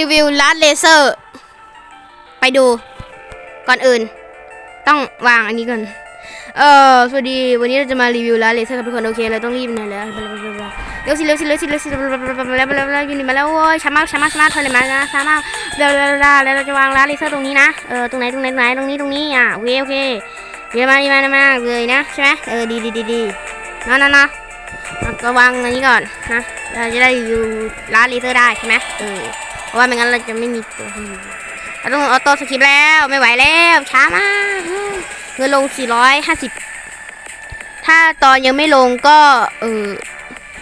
รีวิวลัดเลเซอร์ ไปดู ก่อนอื่น ต้องวางอันนี้ก่อน เออสวัสดีวันนี้เราจะมารีวิวลัดเลเซอร์กับทุกคนโอเคเราต้องรีบหน่อยแล้วเร็วสิเร็วสิเร็วสิเร็วสิแล้วแล้วแล้วยูนิมาแล้วโว้ยช้ามากช้ามากช้ามากถอเลยมานะช้ามากแล้วแล้วแล้วเราจะวางลัดเลเซอร์ตรงนี้นะเออตรงไหนตรงไหนตรงไหนตรงนี้ตรงนี้อะโอเคโอเคเดี๋ยวมาดีมาดีมาเลยนะใช่ไหมเออดีดีดีดีนะนะนะก็วางอันนี้ก่อนนะเราจะได้รีวิวลัดเลเซอร์ได้ใช่ไหมเออเพ ราะว่าไม่งั้นเราจะไม่มีตัวให้ดูเราต้องออโต้สคริปแล้วไม่ไหวแล้วช้ามากเงินลง 450 ถ้าตอนยังไม่ลงก็เออ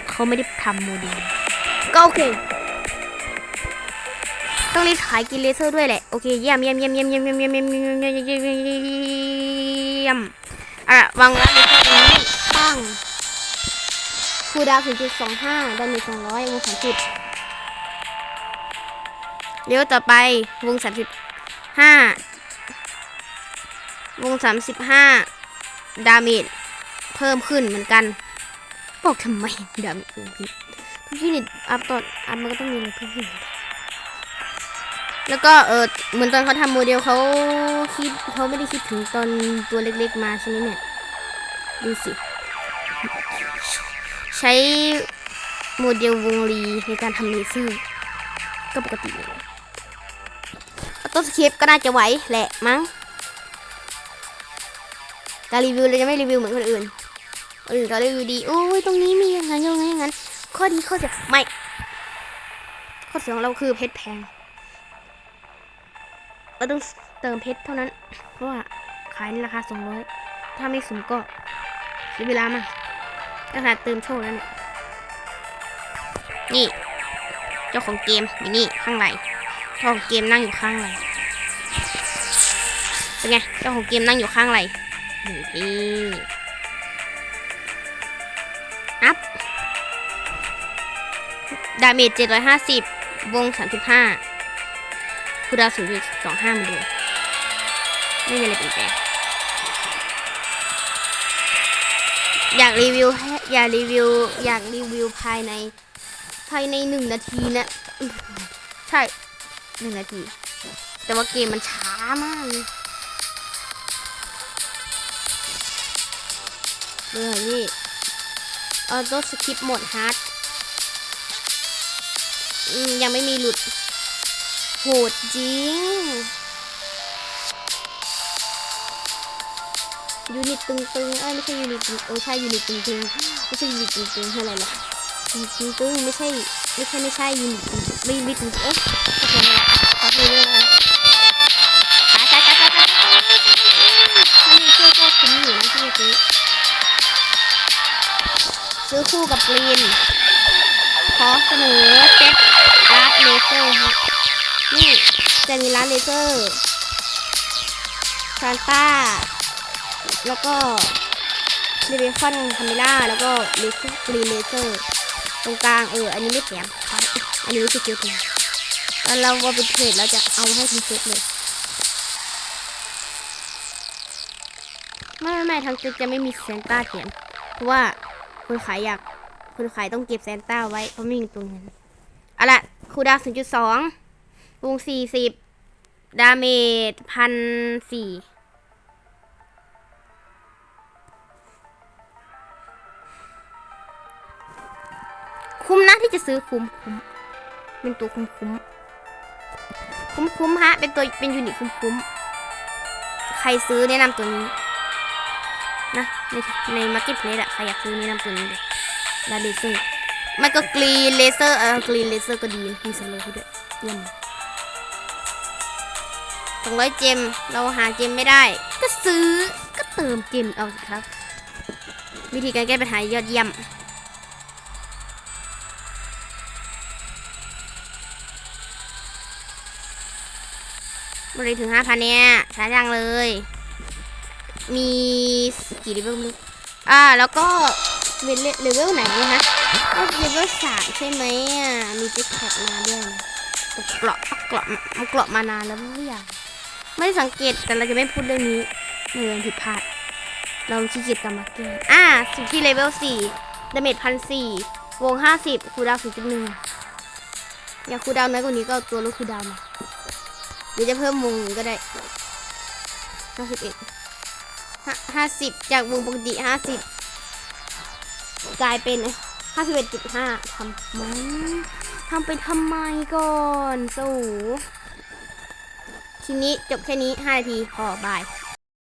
เขาไม่ได้ทำโมเดลก็โอเค ต้องรีบขายกินเลเซอร์ด้วยแหละ โอเคเยี่ยมเยี่ยมเยี่ยมเยี่ยมเยี่ยมเยี่ยมเยี่ยมเยี่ยมเยี่ยมเยี่ยมเยี่ยมเยี่ยมเยี่ยมอะวางร้านเลเซอร์ตรงนี้ตั้งคูดาว0.25ดาเมจ200วง30 เลี้ยวต่อไปวงสามสิบห้าวงสามสิบห้าดาเมจเพิ่มขึ้นเหมือนกันบอกทำไมดาเมจเพิ่มขึ้นทุกยูนิตอัพตอนอัพมันก็ต้องมีเพิ่มขึ้นแล้วก็เออเหมือนตอนเขาทำโมเดลเขาคิดเขาไม่ได้คิดถึงตอนตัวเล็กๆมาใช่ไหมเนี่ยดูสิ ใช้โมเดลวงรีในการทำเลเซอร์ก็ปกติเลย ต้นสคริปต์ก็น่าจะไหวแหละมั้งการรีวิวเราจะไม่รีวิวเหมือนคนอื่นคนอื่นเขารีวิวดีโอ้ยตรงนี้มีอย่างนั้นอย่างนั้นอย่างนั้นข้อดีข้อเสียไม่ข้อเสียของเราคือเพชรแพงเราต้องเติมเพชรเท่านั้น เพราะว่าขายในราคาสองร้อยถ้าไม่สูงก็เสียเวลามากขนาดเติมโชคแล้วเนี่ยนี่ เจ้าของเกมอยู่นี่ข้างใน จ้าของเกมนั่งอยู่ข้างไหลเป็นไงเจ้าของเกมนั่งอยู่ข้างไหลอยู่ที่อัพดาเมจ750วง35คูดาว0.25มาดูไม่มีอะไรเปลี่ยนแปลงอยากรีวิวอยากรีวิว อยากรีวิวภายใน ภายในหนึ่งนาทีนะ ใช่ หนึ่งนาที แต่ว่าเกมมันช้ามากเลยเบื่อพี่ออโต้สคริปต์หมดฮาร์ดยังไม่มีหลุด โหดจริง ยูนิตตึงๆ เอ้ย ไม่ใช่ยูนิตตึงโอ้ใช่ยูนิตตึงๆ ไม่ใช่ยูนิตตึงๆอะไรล่ะตึงตึงไม่ใช่ ไม่ใช่ ไม่ใช่ยูนิตไม่ไม่ตึงเอ๊ะ กับกรีนขอเสนอเซ็ตลัดเลเซอร์ฮะนี่จะมีลัดเลเซอร์ซานต้า แล้วก็เรเบคอนคาเมล่าแล้วก็เลเซอร์กรีนเลเซอร์ตรงกลางเออ อันนี้ไม่แถมค้อันนี้ไม่ใช่เกียวตัวเราว่าเป็นเทรดเราจะเอาให้ทั้งเซตเลยไม่ไม่ไม่ทางเซตจะไม่มีแซนต้าแถมเพราะว่าคนขายอยาก คนขายต้องเก็บแซนต้าไว้เพราะไม่มีตัวเงินเอาละคูดาวศูนย์จุดสองวงสี่สิบดาเมจพันสี่คุ้มนะที่จะซื้อคุ้มคุ้มเป็นตัวคุ้มคุ้มคุ้มคุ้มฮะ เป็นตัวเป็นยูนิตคุ้มคุ้มใครซื้อแนะนำตัวนี้ นะ ในในมาร์เก็ตเพลสอะใครอยากซื้อแนะนำตัวนี้เลย ลาเลเซอร์มันก็กรีนเลเซอร์เออกรีนเลเซอร์ก็ดีมีสโลว์ด้วยเยี่ยมสองร้อยเจมเราหาเจมไม่ได้ ก็ซื้อก็เติมเจมเอาสิครับ วิธีการแก้ปัญหายอดเยี่ยมบริถึงห้าพันเนี่ยช้าจังเลย มีกี่เลเวลไม่รู้อ่า แล้วก็ เลเวลเลเวลไหนนะก็เลเวลสามใช่ไหมอะ มีเจ็คแท็กมาด้วยนะต่เกราะเกราะมันเกราะมานานแล้วไม่อยากไม่ได้สังเกตแต่เราจะไม่พูดเรื่องนี้ไม่เรื่อผิดพลาด เราขี้เกียจกรรมาเกมอ่าสุดที่เลเวลสี่ดาเมจพันสี่วงห้าสิบคูดาวศูนย์จุดหนึ่งอยากคูดาวน์น้อยกว่านี้ก็ตัวลดคูดาวมาหรือจะเพิ่มวงก็ได้ห้าสิบเอ็ดห้าสิบจากวงปกติห้าสิบ กลายเป็น 51.5ทำไมทำไปทำไมก่อน สูทีนี้จบแค่นี้ 5 นาทีพอบาย